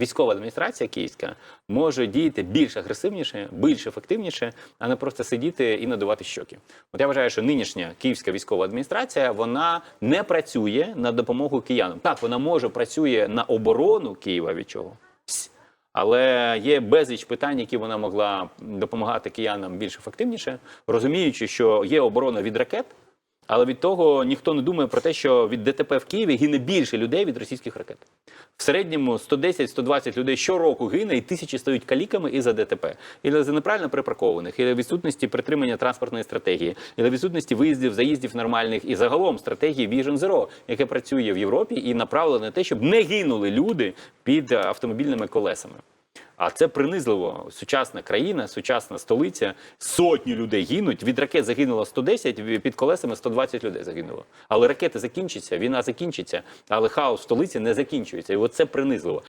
військова адміністрація київська може діяти більш агресивніше, більш ефективніше, а не просто сидіти і надувати щоки. От я вважаю, що нинішня київська військова адміністрація вона не працює на допомогу киянам. Так, вона може працює на оборону Києва від чого. Але є безліч питань, які вона могла допомагати киянам більш ефективніше, розуміючи, що є оборона від ракет, але від того ніхто не думає про те, що від ДТП в Києві гине більше людей від російських ракет. В середньому 110-120 людей щороку гине, і тисячі стають каліками із за ДТП. І за неправильно припаркованих, і відсутності притримання транспортної стратегії, і відсутності виїздів, заїздів нормальних, і загалом стратегії Vision Zero, яке працює в Європі і направлено на те, щоб не гинули люди під автомобільними колесами. А це принизливо. Сучасна країна, сучасна столиця. Сотні людей гинуть. Від ракет загинуло 110, під колесами 120 людей загинуло. Але ракети закінчаться, війна закінчиться, але хаос в столиці не закінчується. І от це принизливо.